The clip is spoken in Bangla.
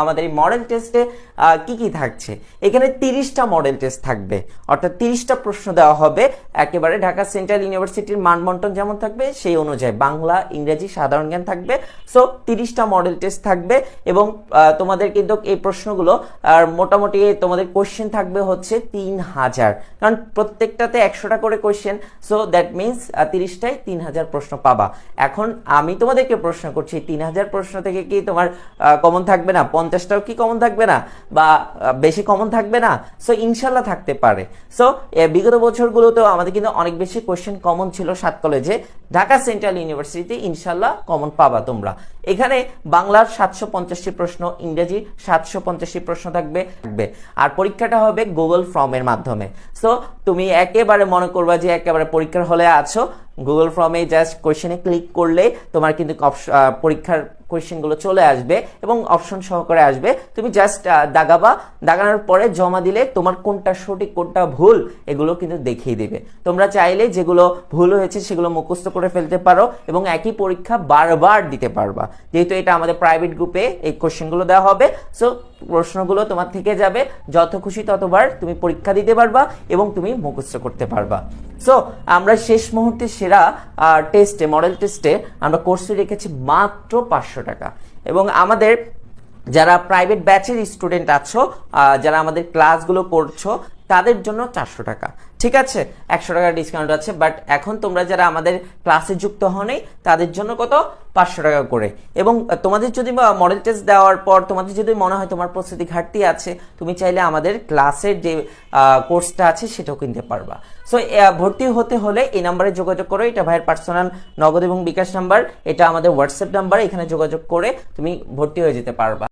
আমাদের এই মডেল টেস্টে কি কি থাকছে? এখানে তিরিশটা মডেল টেস্ট থাকবে। অর্থাৎ তিরিশটা প্রশ্ন দেওয়া হবে। একেবারে ঢাকা সেন্ট্রাল ইউনিভার্সিটির মানবন্টন যেমন থাকবে, সেই অনুযায়ী বাংলা, ইংরেজি, সাধারণ জ্ঞান থাকবে। সো তিরিশটা মডেল টেস্ট থাকবে এবং তোমাদের কিন্তু এই প্রশ্নগুলো, আর মোটামুটি তোমাদের কোশ্চেন থাকবে হচ্ছে তিন হাজার। কারণ প্রত্যেকটাতে একশোটা করে কোশ্চেন সো দ্যাট মিনস তিরিশটায় তিন হাজার প্রশ্ন পাবা। এখন আমি তোমাদেরকে প্রশ্ন করছি, তিন হাজার প্রশ্ন থেকে কি তোমার কমন থাকবে না? পঞ্চাশটাও কি কমন থাকবে না? বা বেশি কমন থাকবে না? সো ইনশাল্লাহ থাকতে পারে। সো বিগত বছরগুলোতেও আমাদের কিন্তু অনেক বেশি কোশ্চেন কমন ছিল সাত কলেজে ঢাকা সেন্ট্রাল ইউনিভার্সিটিতে ইনশাল্লাহ কমন পাবা তোমরা। এখানে বাংলার সাতশো পঞ্চাশটি প্রশ্ন, ইংরেজি সাতশো পঞ্চাশটি প্রশ্ন থাকবে। থাকবে আর পরীক্ষাটা হবে গুগল ফর্মের মাধ্যমে। সো তুমি একেবারে মনে করবা যে একেবারে পরীক্ষার হলে আছো। গুগল ফর্মে জাস্ট কোয়েশনে ক্লিক করলে তোমার কিন্তু পরীক্ষার কোয়েশ্চেনগুলো চলে আসবে এবং অপশন সহকারে আসবে। তুমি জাস্ট দাগাবা। দাগানোর পরে জমা দিলে তোমার কোনটা সঠিক, কোনটা ভুল এগুলো কিন্তু দেখিয়ে দিবে। তোমরা চাইলে যেগুলো ভুল হয়েছে সেগুলো মুখস্থ করে ফেলতে পারো এবং একই পরীক্ষা বারবার দিতে পারবা। যেহেতু এটা আমাদের প্রাইভেট গ্রুপে এই কোশ্চেনগুলো দেওয়া হবে সো প্রশ্নগুলো তোমার থেকে যাবে। যত খুশি ততবার তুমি পরীক্ষা দিতে পারবা এবং তুমি মুখস্থ করতে পারবা। সো আমরা শেষ মুহূর্তে সেরা টেস্টে মডেল টেস্টে আমরা কোর্সে রেখেছি মাত্র পাঁচশো টাকা। এবং আমাদের যারা প্রাইভেট ব্যাচের স্টুডেন্ট আছো যারা আমাদের ক্লাসগুলো করছ তাদের জন্য চারশো টাকা। ঠিক আছে? একশো টাকা ডিসকাউন্ট আছে বাট এখন তোমরা যারা আমাদের ক্লাসে যুক্ত হনই তাদের জন্য কত? পাঁচশো টাকা করে। এবং তোমাদের যদি মডেল টেস্ট দেওয়ার পর তোমাদের যদি মনে হয় তোমার প্রস্তুতি ঘাটতি আছে, তুমি চাইলে আমাদের ক্লাসের যে কোর্সটা আছে, সেটাও কিনতে পারবা। সো ভর্তি হতে হলে এই নাম্বারে যোগাযোগ করো, এটা ভাইয়ের পার্সোনাল নগদ এবং বিকাশ নাম্বার এটা আমাদের হোয়াটসঅ্যাপ নাম্বার এখানে যোগাযোগ করে তুমি ভর্তি হয়ে যেতে পারবা।